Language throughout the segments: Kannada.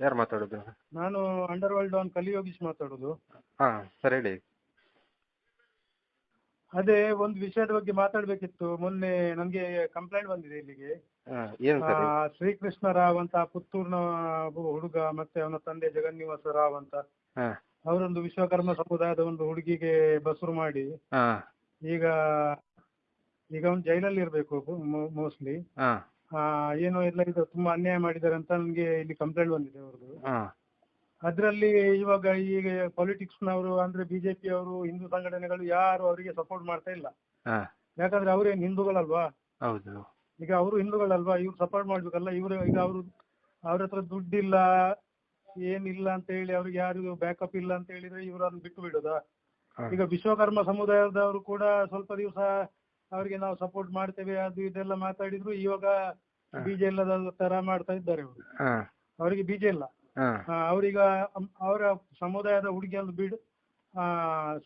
ಯಾರು ಮಾತಾಡೋದು? ನಾನು ಅಂಡರ್ ವರ್ಲ್ಡ್ ಡಾನ್ ಕಲಿಯೋಗೀಶ್ ಮಾತಾಡೋದು. ಹಾ ಸರ್ ಹೇಳಿ. ಅದೇ ಒಂದು ವಿಷಯದ ಬಗ್ಗೆ ಮಾತಾಡಬೇಕಿತ್ತು. ಮೊನ್ನೆ ನನಗೆ ಕಂಪ್ಲೇಂಟ್ ಬಂದಿದೆ ಇಲ್ಲಿಗೆ. ಹಾಂ ಏನು ಸರ್? ಆ, ಶ್ರೀಕೃಷ್ಣ ರಾವ್ ಅಂತ ಪುತ್ತೂರ್ನ ಒಬ್ಬ ಹುಡುಗ ಮತ್ತೆ ಅವನ ತಂದೆ ಜಗನ್ನಿವಾಸ ರಾವ್ ಅಂತ. ಹಾಂ. ಅವರೊಂದು ವಿಶ್ವಕರ್ಮ ಸಮುದಾಯದ ಒಂದು ಹುಡುಗಿಗೆ ಬಸರು ಮಾಡಿ. ಹಾಂ. ಈಗ ಈಗ ಅವ್ನು ಜೈಲಲ್ಲಿ ಇರಬೇಕು ಮೋಸ್ಟ್ಲಿ ಹಾಂ. ಏನೋ ಎಲ್ಲ ಇದು ತುಂಬಾ ಅನ್ಯಾಯ ಮಾಡಿದ್ದಾರೆ ಅಂತ ನನಗೆ ಇಲ್ಲಿ ಕಂಪ್ಲೇಂಟ್ ಬಂದಿದೆ ಅವ್ರದ್ದು ಅದ್ರಲ್ಲಿ ಅದರಲ್ಲಿ ಇವಾಗ ಈಗ ಪೊಲಿಟಿಕ್ಸ್ನವರು ಅಂದ್ರೆ ಬಿಜೆಪಿ ಅವರು ಹಿಂದೂ ಸಂಘಟನೆಗಳು ಯಾರು ಅವರಿಗೆ ಸಪೋರ್ಟ್ ಮಾಡ್ತಾ ಇಲ್ಲ. ಹಾ. ಯಾಕಂದ್ರೆ ಅವರೇನು ಹಿಂದೂಗಳಲ್ವಾ? ಹೌದು. ಈಗ ಅವರು ಹಿಂದೂಗಳಲ್ವಾ? ಇವ್ರು ಸಪೋರ್ಟ್ ಮಾಡ್ಬೇಕಲ್ಲ ಇವರು ಈಗ ಅವರು ಅವ್ರ ಹತ್ರ ದುಡ್ಡಿಲ್ಲ ಏನಿಲ್ಲ ಅಂತ ಹೇಳಿ ಅವ್ರಿಗೆ ಯಾರು ಬ್ಯಾಕಪ್ ಇಲ್ಲ ಅಂತ ಹೇಳಿದ್ರೆ ಇವರು ಅದನ್ನ ಬಿಟ್ಟು ಬಿಡೋದಾ? ಈಗ ವಿಶ್ವಕರ್ಮ ಸಮುದಾಯದವರು ಕೂಡ ಸ್ವಲ್ಪ ದಿವಸ ಅವರಿಗೆ ನಾವು ಸಪೋರ್ಟ್ ಮಾಡ್ತೇವೆ ಅದು ಇದೆಲ್ಲ ಮಾತಾಡಿದ್ರು ಇವಾಗ ಬೀಜ ಇಲ್ಲದ ತರ ಮಾಡ್ತಾ ಇದ್ದಾರೆ ಅವರು ಅವರಿಗೆ ಬೀಜ ಇಲ್ಲ. ಅವರೀಗ ಅವರ ಸಮುದಾಯದ ಹುಡುಗಿಯನ್ನು ಬಿಡು ಆ,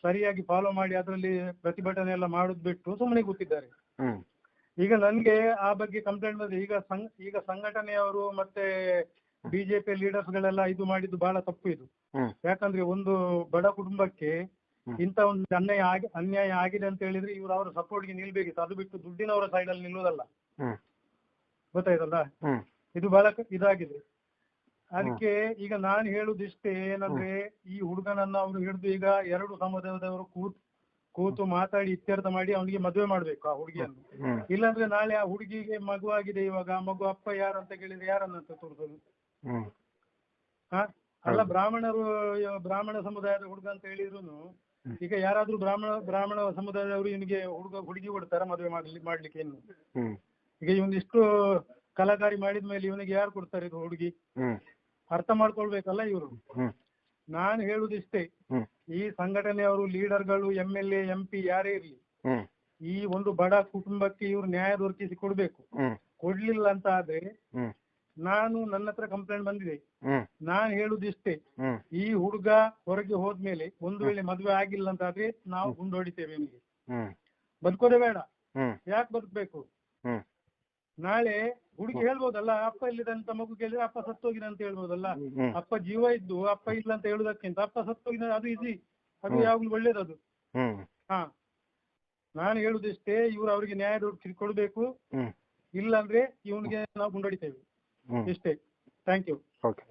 ಸರಿಯಾಗಿ ಫಾಲೋ ಮಾಡಿ ಅದರಲ್ಲಿ ಪ್ರತಿಭಟನೆ ಎಲ್ಲ ಮಾಡೋದು ಬಿಟ್ಟು ಸುಮ್ಮನೆ ಕೂತಿದ್ದಾರೆ. ಈಗ ನನ್ಗೆ ಆ ಬಗ್ಗೆ ಕಂಪ್ಲೇಂಟ್ ಬಂದಿದೆ ಈಗ ಸಂಘ ಈಗ ಸಂಘಟನೆಯವರು ಮತ್ತೆ ಬಿಜೆಪಿ ಲೀಡರ್ಸ್ ಗಳೆಲ್ಲ ಇದು ಮಾಡಿದ್ದು ಬಹಳ ತಪ್ಪು ಇದು. ಯಾಕಂದ್ರೆ ಒಂದು ಬಡ ಕುಟುಂಬಕ್ಕೆ ಇಂತ ಒಂದು ಅನ್ಯಾಯ ಆಗಿ ಅನ್ಯಾಯ ಆಗಿದೆ ಅಂತ ಹೇಳಿದ್ರೆ ಇವರು ಅವರ ಸಪೋರ್ಟ್ಗೆ ನಿಲ್ಬೇಕಿತ್ತು. ಅದು ಬಿಟ್ಟು ದುಡ್ಡಿನವರ ಸೈಡ್ ಅಲ್ಲಿ ನಿಲ್ಲುವುದಲ್ಲ ಹ್ಞೂ ಗೊತ್ತಾಯ್ತಲ್ಲ? ಇದು ಬಹಳ ಇದಾಗಿದೆ. ಅದಕ್ಕೆ ಈಗ ನಾನು ಹೇಳುದಿಷ್ಟೇ ಏನಂದ್ರೆ ಈ ಹುಡುಗನನ್ನ ಅವರು ಹಿಡಿದು ಈಗ ಎರಡು ಸಮುದಾಯದವರು ಕೂತ್ ಕೂತು ಮಾತಾಡಿ ಇತ್ಯರ್ಥ ಮಾಡಿ ಅವನಿಗೆ ಮದುವೆ ಮಾಡ್ಬೇಕು ಆ ಹುಡುಗಿಯನ್ನು. ಇಲ್ಲಾಂದ್ರೆ ನಾಳೆ ಆ ಹುಡುಗಿಗೆ ಮಗು ಆಗಿದೆ ಇವಾಗ ಮಗು ಅಪ್ಪ ಯಾರು ಅಂತ ಕೇಳಿದ್ರೆ ಯಾರನ್ನಂತ ತೋರಿಸೋದು? ಹಾ ಅಲ್ಲ ಬ್ರಾಹ್ಮಣರು ಬ್ರಾಹ್ಮಣ ಸಮುದಾಯದ ಹುಡುಗ ಅಂತ ಹೇಳಿದ್ರು ಈಗ ಯಾರಾದ್ರೂ ಬ್ರಾಹ್ಮಣ ಬ್ರಾಹ್ಮಣ ಸಮುದಾಯದವರು ಇವನಿಗೆ ಹುಡುಗ ಹುಡುಗಿ ಕೊಡ್ತಾರ ಮದುವೆ ಮಾಡ್ಲಿ ಮಾಡ್ಲಿಕ್ಕೆ ಇನ್ನು? ಈಗ ಇವನು ಇಷ್ಟು ಕಲಾಕಾರಿ ಮಾಡಿದ ಮೇಲೆ ಇವನಿಗೆ ಯಾರು ಕೊಡ್ತಾರೆ ಇದು ಹುಡುಗಿ? ಅರ್ಥ ಮಾಡ್ಕೊಳ್ಬೇಕಲ್ಲ ಇವರು? ನಾನ್ ಹೇಳುದಿಷ್ಟೇ ಈ ಸಂಘಟನೆಯವರು ಲೀಡರ್ಗಳು M L A M P ಯಾರೇ ಇರ್ಲಿ ಈ ಒಂದು ಬಡ ಕುಟುಂಬಕ್ಕೆ ಇವರು ನ್ಯಾಯ ದೊರಕಿಸಿ ಕೊಡ್ಬೇಕು. ಕೊಡ್ಲಿಲ್ಲ ಅಂತ ಆದ್ರೆ ನಾನು ನನ್ನ ಹತ್ರ ಕಂಪ್ಲೇಂಟ್ ಬಂದಿದೆ. ನಾನು ಹೇಳುದಿಷ್ಟೇ ಈ ಹುಡುಗ ಹೊರಗೆ ಹೋದ್ಮೇಲೆ ಒಂದು ವೇಳೆ ಮದುವೆ ಆಗಿಲ್ಲ ಅಂತ ಆದ್ರೆ ನಾವು ಗುಂಡೊಡಿತೇವೆ ನಿಮಗೆ. ಬದುಕೋದೇ ಬೇಡ. ಯಾಕೆ ಬದುಕಬೇಕು? ನಾಳೆ ಹುಡುಗಿ ಹೇಳ್ಬೋದಲ್ಲ ಅಪ್ಪ ಇಲ್ಲಿದಂತ ಮಗು ಕೇಳಿದ್ರೆ ಅಪ್ಪ ಸತ್ತೋಗಿದ ಅಂತ ಹೇಳ್ಬೋದಲ್ಲ? ಅಪ್ಪ ಜೀವ ಇದ್ದು ಅಪ್ಪ ಇಲ್ಲ ಅಂತ ಹೇಳುದಕ್ಕಿಂತ ಅಪ್ಪ ಸತ್ತೋಗಿದ ಅದು ಈಸಿ ಅದು. ಯಾವಾಗ್ಲೂ ಒಳ್ಳೇದದು ಅದು. ಹಾ. ನಾನು ಹೇಳುದಿಷ್ಟೇ ಇವ್ರು ಅವರಿಗೆ ನ್ಯಾಯ ಕೊಡಬೇಕು. ಇಲ್ಲಾಂದ್ರೆ ಇವನಿಗೆ ನಾವು ಗುಂಡಡಿತೇವೆ. ಇಷ್ಟೇ. Thank you okay